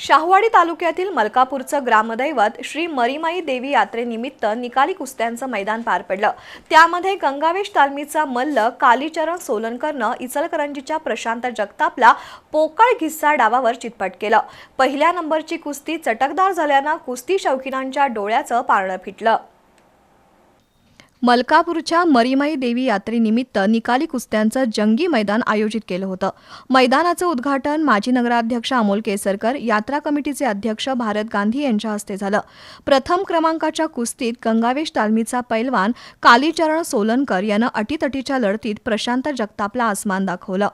शाहवाडी तालुक्यातील मलकापूरचं ग्रामदैवत श्री मरीमाई देवी यात्रेनिमित्त निकाली कुस्त्यांचं मैदान पार पडलं. त्यामध्ये गंगावेश तालमीचा मल्ल कालीचरण सोलनकरनं इचलकरंजीच्या प्रशांत जगतापला पोकळ घिस्सा डावावर चितपट केलं. पहिल्या नंबरची कुस्ती चटकदार झाल्यानं कुस्ती शौकीनांच्या डोळ्याचं पारणं फिटलं. मलकापूरच्या मरीमाई देवी यात्रेनिमित्त निकाली कुस्त्यांचं जंगी मैदान आयोजित केलं होतं. मैदानाचं उद्घाटन माजी नगराध्यक्ष अमोल केसरकर यात्रा कमिटीचे अध्यक्ष भारत गांधी यांच्या हस्ते झालं. प्रथम क्रमांकाच्या कुस्तीत गंगावेश तालमीचा पैलवान कालीचरण सोलनकर यानं अटीतटीच्या लढतीत प्रशांत जगतापला आसमान दाखवलं.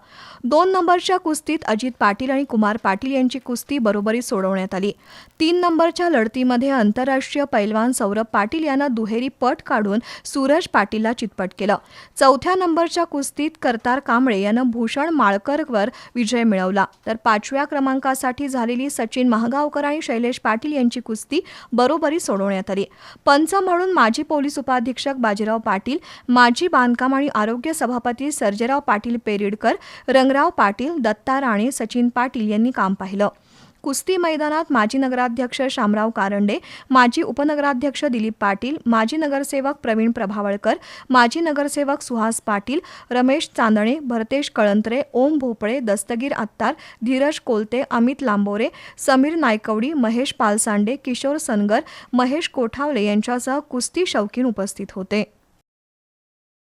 दोन नंबरच्या कुस्तीत अजित पाटील आणि कुमार पाटील यांची कुस्ती बरोबरी सोडवण्यात आली. तीन नंबरच्या लढतीमध्ये आंतरराष्ट्रीय पैलवान सौरभ पाटील यानं दुहेरी पट काढून सूरज पाटीलला चितपट केलं. चौथ्या नंबरच्या कुस्तीत करतार कांबळे यानं भूषण माळकरवर विजय मिळवला. तर पाचव्या क्रमांकासाठी झालेली सचिन महागावकर आणि शैलेश पाटील यांची कुस्ती बरोबरी सोडवण्यात आली. पंच म्हणून माजी पोलीस उपाधीक्षक बाजीराव पाटील माजी बांधकाम आणि आरोग्य सभापती सर्जेराव पाटील पेरिडकर रंगराव पाटील दत्ता राणे सचिन पाटील यांनी काम पाहिलं. कुस्ती मैदानात माजी नगराध्यक्ष शामराव कारंडे माजी उपनगराध्यक्ष दिलीप पाटील माजी नगरसेवक प्रवीण प्रभावळकर माजी नगरसेवक सुहास पाटील रमेश चांदणे भरतेश कळंत्रे ओम भोपळे दस्तगीर आत्तार धीरज कोलते अमित लांबोरे समीर नायकवडी महेश पालसांडे किशोर सनगर महेश कोठावले यांच्यासह कुस्ती शौकीन उपस्थित होते.